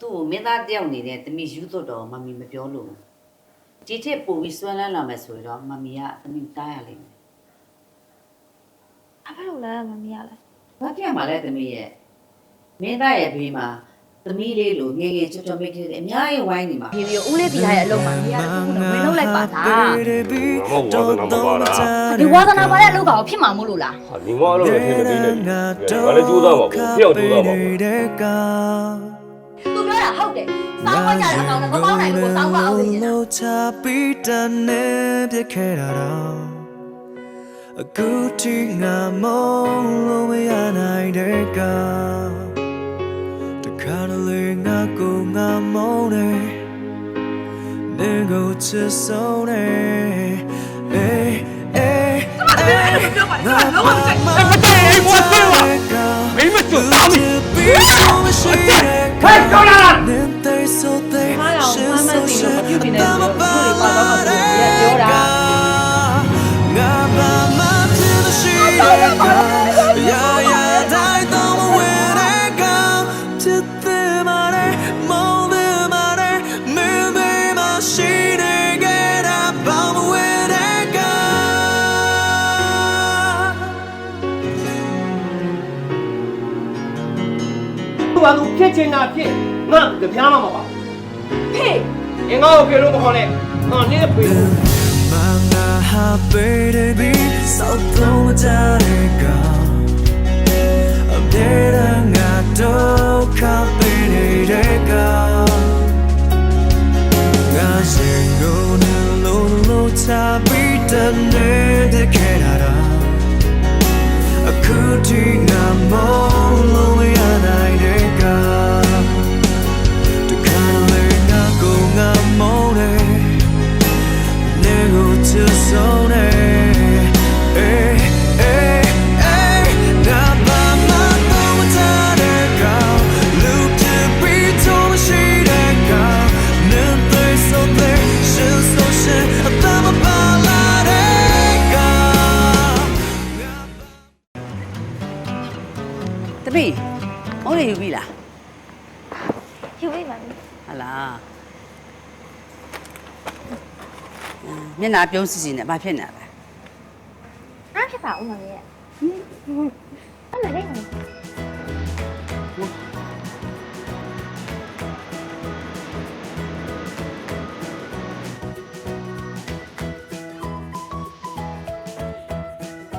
သူ့ကိုမင်းသားတယောက်နေတဲ့တမီယူသွတ်တော့မမီမပြောလို့ဒီထက်ပိုပြီးစွမ်းလန်းလာမယ်ဆိုရင်တော့မမီကတမီတားရလိမ့်မယ်ဘာဖြစ်လို့လဲမမီးရလဲဘာဖြစ်မှာလဲတမီရဲ့မင်းသားရဲ့ဘေးမှာတမီလေးလိုငယ်ငယ်ချွတ်ချွတ်မိတ်ကလေးတွေအများကြီးဝိုင်းနေမှာဒီဗီကိုဦးလေးတီထားရဲ့အလုပ်မှာမီးရတခုခုနဲ့ဝင်လုပ်လိုက်ပါလားဒီဝါသနာပါတဲ့အလုပ်ကောင်ဖြစ်မှာမို့လို့လားဟာညီမအဲ့လိုလည်းထင်မသေးနဲ့ငါလည်းကြိုးစားပါဘူးဖျောက်ကြိုးစားပါဘူးသူပြောတာ ဟုတ်တယ်စောင်းခွက်ကြတဲ့အကောင်နဲ့မပေါင်းနိုင်ဘူးကိုစောင်းခွက်အောင်နေနေတာလို့ချပြီးတန်နေပြခဲ့တာတော့အခုထိငါမုန်းလို့မရနိုင်တဲ့ကတခါတလေငါကိုငါမုန်းတယ်နေကိုချစ်ဆုံးတယ်အေးအေးအေးငါလုံးဝမကြိုက်ဘူးမကြိုက်ဘူးမကြိုက်ဘူးမင်းမကြိုက်ဘူးပြီးဆုံးမရှိတဲ့ဟဲ့ကြောက်လာ သူကသူဖြစ်ချင်တာဖြစ်ငါကြပြားမှာမပါဟေးအင်္ဂါကိုဖေလို့မခေါ်နဲ့ငါနင်းဖေလို့ Manga baby so throw the go I'm dead and I don't copy the go Ga singo no lo lo ta bi the ne de kerara A kuti nga mo lo မုန်းနေယူပြီလားယူလိုက်ပါမီးဟလားမျက်နှာပြုံးစီစီနဲ့ဘာဖြစ်နေလဲအားဖြစ်ပါဦးမမီးရအဲ့မလေးမမီး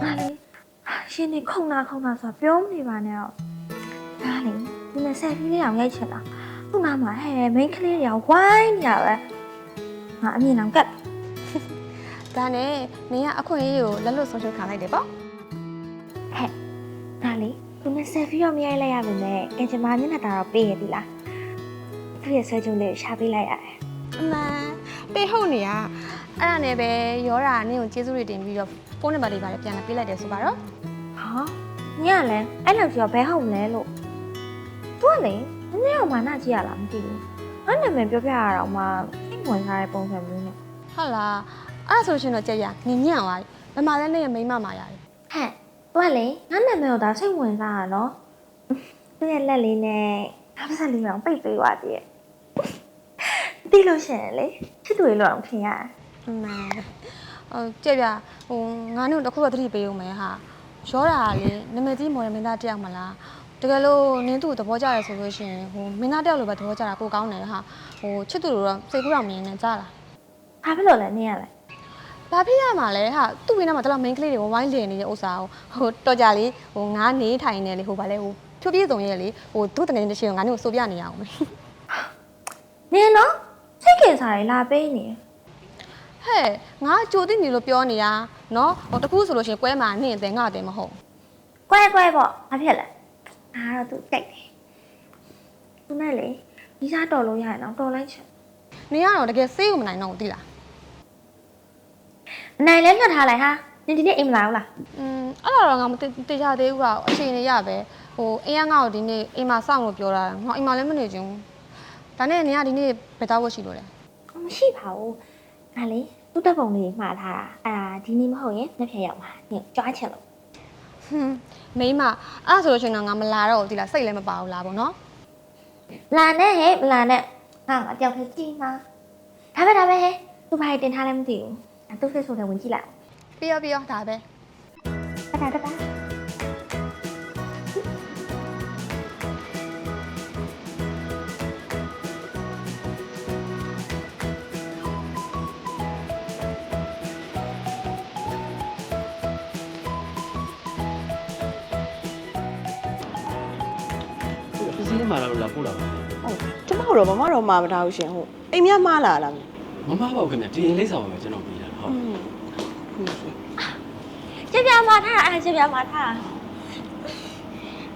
ဟာလေရှင်နေခုံနာခုံနာဆိုပြောမနေပါနဲ့တော့ ဒါလေဒီနဲ့ဆက်ပြီးလေးအောင်ရိုက်ချင်တာခုနမှာဟဲ့မိန်းကလေးတွေကဝိုင်းနေရပဲငါအမြင်အောင်ကတ်ဒါနဲ့နင်ကအခွင့်အရေးကိုလက်လွတ်ဆုံးရှုံးခံလိုက်တယ်ပေါ့ဟဲ့ဒါလေသူနဲ့ဆက်ပြီးတော့မရိုက်လိုက်ရပါနဲ့ကင်ချင်မာမျက်နှာတာတော့ပေးရပြီလားသူ့ရဲ့ဆွဲကြုံလေးကိုရှာပေးလိုက်ရတယ်အမှန်ပေဟုတ်နေရအဲ့ဒါနဲ့ပဲရောတာနင်ကိုကျေးဇူးတွေတင်ပြီးတော့ဖုန်းနံပါတ်တွေပါလည်းပြန်လာပေးလိုက်တယ်ဆိုပါတော့ဟာညကလည်းအဲ့လောက်ကြီးတော့ဘဲဟုတ်မလဲလို့ သူကလေနည်းနည်းတော့မာနကြီးရလားမသိဘူးငါနာမည်ပြောပြရတော့မှစိတ်ဝင်စားတဲ့ပုံစံမျိုးနဲ့ဟုတ်လားအဲ့ဒါဆိုရှင်တော့ကြက်ရနင်ညံ့သွားပြီဗမာလည်းနဲ့မိန်းမမာရတယ်ဟဲ့သူကလေငါနာမည်ကိုဒါစိတ်ဝင်စားတာနော်သူ့ရဲ့လက်လေးနဲ့ငါပါးစပ်လေးမှပိတ်ပေးသွားသေးရဲ့သိလို့ရှရင်လေချစ်သူလေးလို့အောင်ထင်ရတယ်အမှန်ဟိုကြက်ပြဟိုငါနဲ့တခုတော့သတိပေးအောင်မယ်ဟာရောတာကလေနမကြီးမော်ရမင်းသားတယောက်မလား တကယ်လို့နင်းသူ့ကိုသဘောကျရဆိုလို့ရှိရင်ဟိုမင်းသားတယောက်လိုပဲသဘောကျတာကိုကောင်းတယ်ဟာဟိုချစ်သူလိုတော့စိတ်ကူးတော့မမြင်နဲ့ကြားလားဘာဖြစ်လို့လဲနင်းရလဲဘာဖြစ်ရမှာလဲဟာသူ့ဘေးနားမှာတလောက် main ကလေးတွေဝိုင်းလည်နေတဲ့ဥစ္စာကိုဟိုတော်ကြလေဟိုငါနေထိုင်နေလေဟိုဗာလဲဟိုဖြိုးပြေးစုံရဲ့လေဟိုသူ့တငယ်ချင်းတစ်ချင်းကိုငါနေကိုစိုးပြနေရအောင်မယ်နင်းနော်စိတ်ကင်စားရလာပေးနေတယ်ဟဲ့ငါကြိုသိနေလို့ပြောနေတာနော်ဟိုတကူဆိုလို့ရှိရင်ကွဲမှာနင့်အတယ်ငါအတယ်မဟုတ်ကွဲကွဲပေါ့ဘာဖြစ်လဲ အားတော့သူကြိုက်တယ်သူနဲ့လေဒီစားတော်လို့ရရင်တော့တော်လိုက်ချင်နင်ကတော့တကယ်စေးကိုမနိုင်တော့ဘူးသိလားအနိုင်လဲလွတ်ထားလိုက်ဟာနင်ဒီနေ့အိမ်မလာဘူးလားอืมအဲ့ဒါတော့ငါမသိသိချသေးဘူးကအချိန်နေရပဲဟိုအင်းရငါ့ကိုဒီနေ့အိမ်မှာစောင့်လို့ပြောတာငါအိမ်မှာလည်းမနေချင်ဘူးဒါနဲ့နင်ကဒီနေ့ဘယ်သားဝတ်ရှိလို့လဲမရှိပါဘူးငါလေသူ့တပ်ပုံလေးမှားထားတာအဲ့ဒါဒီနေ့မဟုတ်ရင်နှစ်ဖြတ်ရောက်မှာနင်ကြွားချင်လို့ ဟွန်းမိမအဲ့ဒါဆိုလို့ရှိရင်တော့ငါမလာတော့ဘူးဒီလားစိတ်လည်းမပါဘူးလားပေါ့နော်လာနဲ့ဟဲ့မလာနဲ့ဟာငါတယောက်တည်းကြည့်မှာဒါပဲဒါပဲဟဲ့သူဘာတင်ထားလဲမသိဘူးအဲသူ Facebook ထဲဝင်ကြည့်လိုက်ပြီးရောပြီးရောဒါပဲတတာတတာပ စ္စည်းမှာတော့လာပို့တာပါဟုတ်ကျမတို့တော့မမတော့မှာမထားဘူးရှင်ဟုတ်အိမ်မြတ်မှားလာလားမမပါဘူးခင်ဗျဒီရင်လေးဆောင်ပါမယ်ကျွန်တော်ပြီးတာဟုတ်ကြပြမှာထားအဲကြပြမှာထား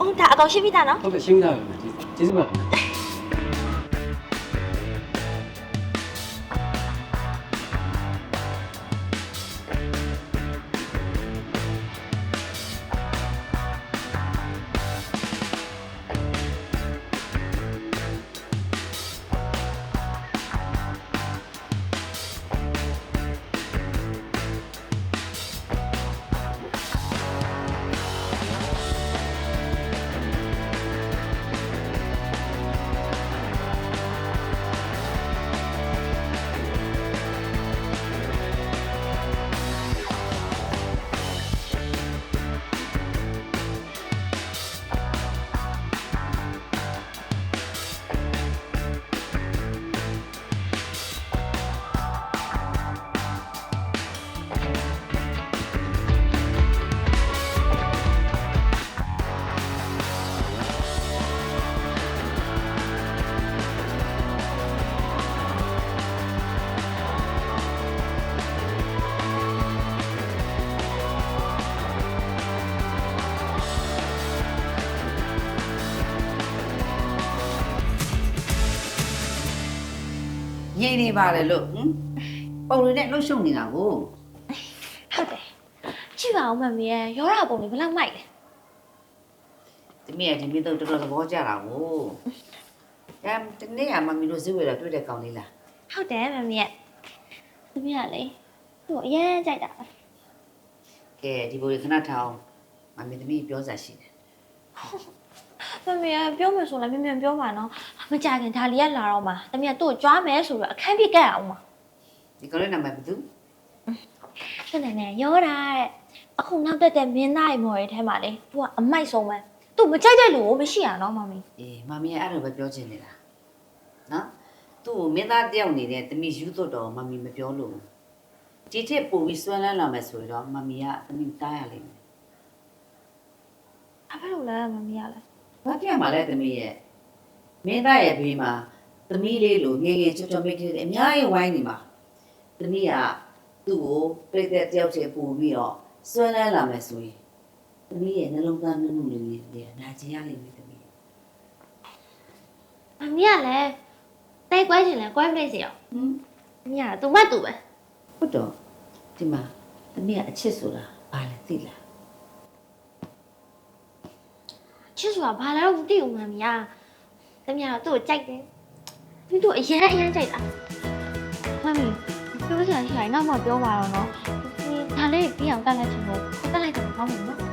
အော်ဒါအကောင်ရှင်းပြီးသားနော်ဟုတ်ကဲ့ရှင်းပြပါမယ်ကျေးဇူးပါခင်ဗျ ရည်နေပါတယ်လို့ဟင်ပုံတွေနဲ့လှုပ်ရှုပ်နေတာကိုဟုတ်တယ်ကြည့်ပါဦးမမီရဲ့ရောတာပုံလေးဘယ်လောက်မိုက်လဲတမီးကဒီမိတော့တော်တော်သဘောကျတာကိုအဲတနေ့ကမမီတို့ဇွေတော့တွေ့တဲ့ကောင်လေးလားဟုတ်တယ်မမီရဲ့သမီးကလေသူ့အရင်ကြိုက်တာပဲကဲဒီဘိုးခဏထောင်မမီသမီးပြောစားရှိတယ် မမီရဲ့ပြောမယ်ဆိုလည်းမြင်မြန်ပြောပါနော်မကြခင်ဒါလီကလာတော့မှသမီးကသူ့ကိုကြွားမယ်ဆိုတော့အခန်းပြစ်ကတ်အောင်ပါဒီကောင်လေးနာမည်ဘယ်သူဖြစ်နေနေရောတာတဲ့အခုနောက်တက်တဲ့မင်းသားရေမော်ရဲ့ထဲမှာလေသူကအမိုက်ဆုံးပဲသူမကြိုက်တဲ့လူကိုမရှိရနော်မမီအေးမမီကအဲ့လိုပဲပြောချင်နေတာနော်သူ့ကိုမင်းသားတယောက်နေတဲ့တမီးယူသွတ်တော့မမီမပြောလို့ဒီထက်ပိုပြီးစွမ်းလန်းလာမယ်ဆိုတော့မမီကတမီးတားရလိမ့်မယ်ဘာဖြစ်လို့လဲမမီရလဲ ဘာပြမှာလဲသမီးရဲ့မင်းသားရဲ့ဘေးမှာသမီးလေးလိုငယ်ငယ်ချွတ်ချွတ်မိတ်ကလေးအများကြီးဝိုင်းနေမှာသမီးကသူ့ကိုပြိတ္တတယောက်ချေပူပြီးတော့စွဲလန်းလာမယ်ဆိုရင်သမီးရဲ့နှလုံးသားနှမှုလေးတွေနာကျင်ရလိမ့်မယ်သမီးမမီရလဲတိုက်ကွဲချင်လဲကွဲမလေးစီရောဟမ်မမီရသူမတူပဲဟုတ်တော့ဒီမှာသမီးကအချစ်ဆိုတာဘာလဲသိလား ချစ်ဆိုတာဘာလဲတော့မသိဘူးမမီရသမီးကတော့သူ့ကိုကြိုက်တယ်သူတို့အရင်အရင်ကြိုက်တာမမီပြောချင်ရှိရင်နောက်မှပြောပါတော့နော်ဒီဒါလေးပြီးအောင်တက်လိုက်ချင်လို့တက်လိုက်တယ်ကောင်းတယ်နော်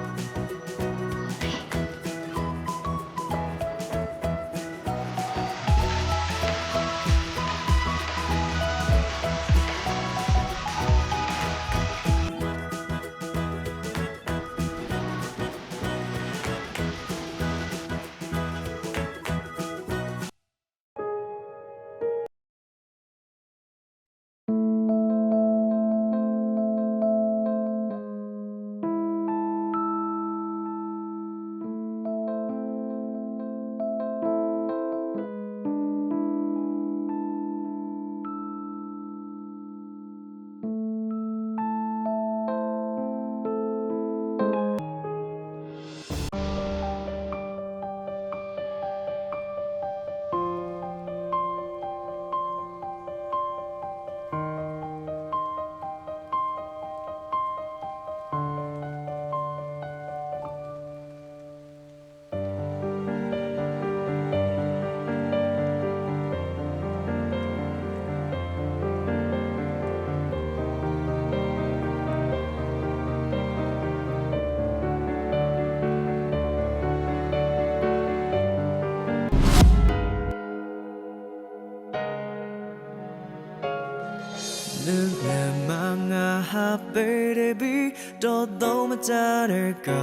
Luna manga baby do do ma cha de ga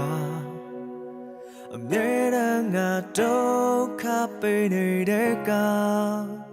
Amera nga do ka pe ne de ga